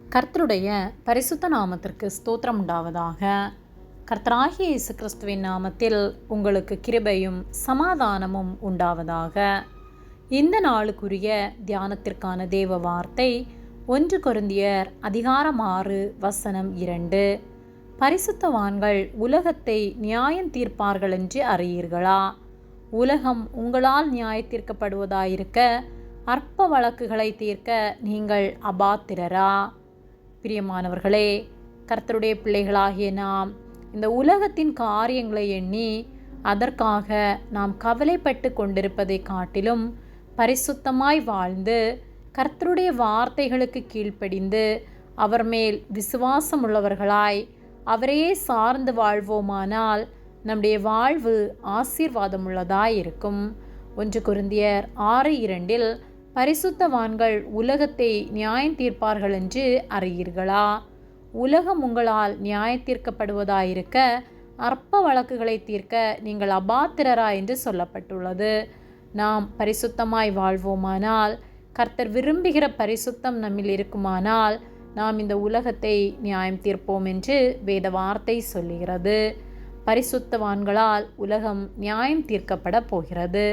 கர்த்தருடைய பரிசுத்த நாமத்திற்கு ஸ்தோத்திரம் உண்டாவதாக. கர்த்தராகிய இயேசு கிறிஸ்துவின் நாமத்தில் உங்களுக்கு கிருபையும் சமாதானமும் உண்டாவதாக. இந்த நாளுக்குரிய தியானத்திற்கான தேவ வார்த்தை ஒன்று கொருந்தியர் அதிகாரம் ஆறு வசனம் இரண்டு. பரிசுத்தவான்கள் உலகத்தை நியாயம் தீர்ப்பார்கள் என்று அறியீர்களா? உலகம் உங்களால் நியாயத்தீர்க்கப்படுவதாயிருக்க அற்ப வழக்குகளை தீர்க்க நீங்கள் அபாத்திரரா? பிரியமானவர்களே கர்த்தருடைய பிள்ளைகளாகிய நாம் இந்த உலகத்தின் காரியங்களை எண்ணி அதற்காக நாம் கவலைப்பட்டு கொண்டிருப்பதை காட்டிலும் பரிசுத்தமாய் வாழ்ந்து கர்த்தருடைய வார்த்தைகளுக்கு கீழ்ப்படிந்து அவர் மேல் விசுவாசம் உள்ளவர்களாய் அவரையே சார்ந்து வாழ்வோமானால் நம்முடைய வாழ்வு ஆசீர்வாதமுள்ளதாய் இருக்கும் ஒன்று குருந்தியர் ஆறு இரண்டில் பரிசுத்தவான்கள் உலகத்தை நியாயம் தீர்ப்பார்கள் என்று அறியீர்களா? உலகம் உங்களால் நியாயத்தீர்க்கப்படுவதாயிருக்க அற்ப வழக்குகளை தீர்க்க நீங்கள் அபாத்திரரா என்று சொல்லப்பட்டுள்ளது. நாம் பரிசுத்தமாய் வாழ்வோமானால் கர்த்தர் விரும்புகிற பரிசுத்தம் நம்மில் இருக்குமானால் நாம் இந்த உலகத்தை நியாயம் தீர்ப்போம் என்று வேத வார்த்தை சொல்லுகிறது. பரிசுத்தவான்களால் உலகம் நியாயம் தீர்க்கப்பட போகிறது.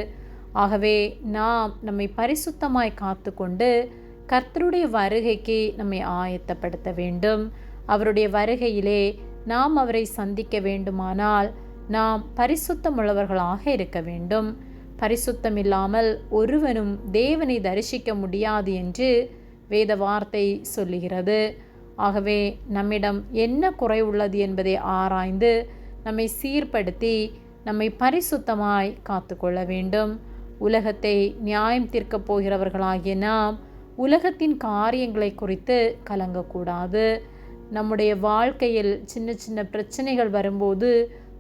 ஆகவே நாம் நம்மை பரிசுத்தமாய் காத்து கொண்டு கர்த்தருடைய வருகைக்கு நம்மை ஆயத்தப்படுத்த வேண்டும். அவருடைய வருகையிலே நாம் அவரை சந்திக்க வேண்டுமானால் நாம் பரிசுத்தமுள்ளவர்களாக இருக்க வேண்டும். பரிசுத்தம் இல்லாமல் ஒருவனும் தேவனை தரிசிக்க முடியாது என்று வேத வார்த்தை சொல்லுகிறது. ஆகவே நம்மிடம் என்ன குறை உள்ளது என்பதை ஆராய்ந்து நம்மை சீர்படுத்தி நம்மை பரிசுத்தமாய் காத்துக்கொள்ள வேண்டும். உலகத்தை நியாயம் தீர்க்கப் போகிறவர்களாகிய நாம் உலகத்தின் காரியங்களை குறித்து கலங்கக்கூடாது. நம்முடைய வாழ்க்கையில் சின்ன சின்ன பிரச்சனைகள் வரும்போது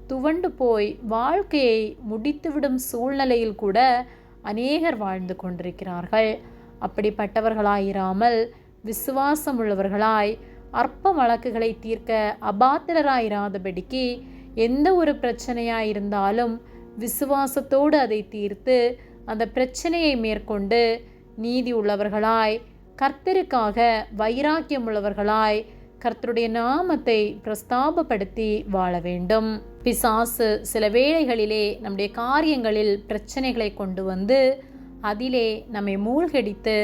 துவண்டு போய் வாழ்க்கையை முடித்துவிடும் சூழ்நிலையில் கூட அநேகர் வாழ்ந்து கொண்டிருக்கிறார்கள். அப்படிப்பட்டவர்களாயிராமல் விசுவாசம் உள்ளவர்களாய் அற்ப வழக்குகளை தீர்க்க அபாத்திரராயிராதபடிக்கு எந்த ஒரு பிரச்சனையாக இருந்தாலும் விசுவாசத்தோடு அதை தீர்த்து அந்த பிரச்சனையை மேற்கொண்டு நீதி உள்ளவர்களாய் கர்த்தருக்காக வைராக்கியம் உள்ளவர்களாய் கர்த்தருடைய நாமத்தை பிரஸ்தாபப்படுத்தி வாழ வேண்டும். பிசாசு சில வேளைகளிலே நம்முடைய காரியங்களில் பிரச்சனைகளை கொண்டு வந்து அதிலே நம்மை மூழ்கடித்து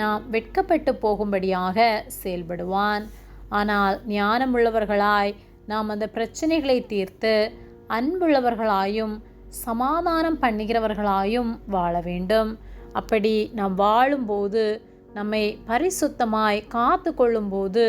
நாம் வெட்கப்பட்டு போகும்படியாக செயல்படுவான். ஆனால் ஞானமுள்ளவர்களாய் நாம் அந்த பிரச்சனைகளை தீர்த்து அன்புள்ளவர்களாயும் சமாதானம் பண்ணுகிறவர்களாயும் வாழ வேண்டும். அப்படி நாம் வாழும்போது நம்மை பரிசுத்தமாய் காத்து கொள்ளும்போது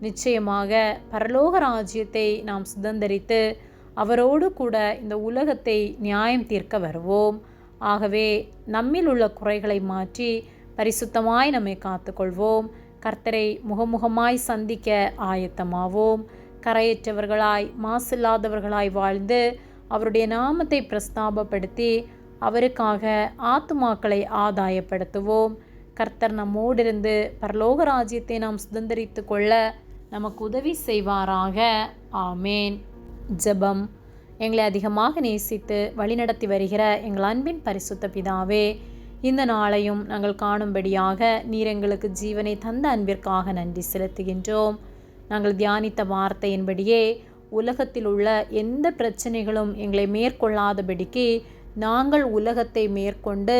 நிச்சயமாக பரலோக ராஜ்யத்தை நாம் சுதந்திரித்து அவரோடு கூட இந்த உலகத்தை நியாயம் தீர்க்க வருவோம். ஆகவே நம்மில் உள்ள குறைகளை மாற்றி பரிசுத்தமாய் நம்மை காத்துக்கொள்வோம். கர்த்தரை முகமுகமாய் சந்திக்க ஆயத்தமாவோம். கரையற்றவர்களாய் மாசில்லாதவர்களாய் வாழ்ந்து அவருடைய நாமத்தை பிரஸ்தாபப்படுத்தி அவருக்காக ஆத்துமாக்களை ஆதாயப்படுத்துவோம். கர்த்தர் நம்மோடிருந்து பரலோக ராஜ்யத்தை நாம் சுதந்திரித்து கொள்ள நமக்கு உதவி செய்வாராக. ஆமேன். ஜெபம். எங்களை அதிகமாக நேசித்து வழிநடத்தி வருகிற எங்கள் அன்பின் பரிசுத்த பிதாவே இந்த நாளையும் நாங்கள் காணும்படியாக நீர் எங்களுக்கு ஜீவனை தந்த அன்பிற்காக நன்றி செலுத்துகின்றோம். நாங்கள் தியானித்த வார்த்தையின்படியே உலகத்தில் உள்ள எந்த பிரச்சனைகளும் எங்களை மேற்கொள்ளாதபடிக்கு நாங்கள் உலகத்தை மேற்கொண்டு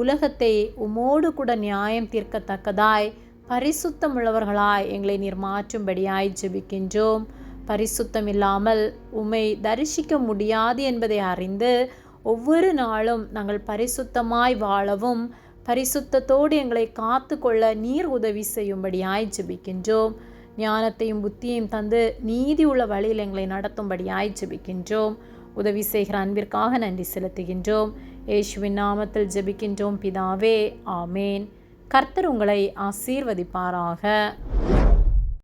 உலகத்தை உமோடு கூட நியாயம் தீர்க்கத்தக்கதாய் பரிசுத்தமுள்ளவர்களாய் எங்களை நீர் மாற்றும்படியாய் ஜெபிக்கின்றோம். பரிசுத்தம் இல்லாமல் உம்மை தரிசிக்க முடியாது என்பதை அறிந்து ஒவ்வொரு நாளும் நாங்கள் பரிசுத்தமாய் வாழவும் பரிசுத்தத்தோடு எங்களை காத்து கொள்ள நீர் உதவி செய்யும்படியாய் ஜெபிக்கின்றோம். ஞானத்தையும் புத்தியையும் தந்து நீதி உள்ள வழியில் எங்களை நடத்தும்படியாய் ஜெபிக்கின்றோம் உதவி செய்கிற அன்பிற்காக நன்றி செலுத்துகின்றோம். ஏசுவின் நாமத்தில் ஜெபிக்கின்றோம். பிதாவே ஆமேன். கர்த்தர் உங்களை ஆசீர்வதிப்பாராக.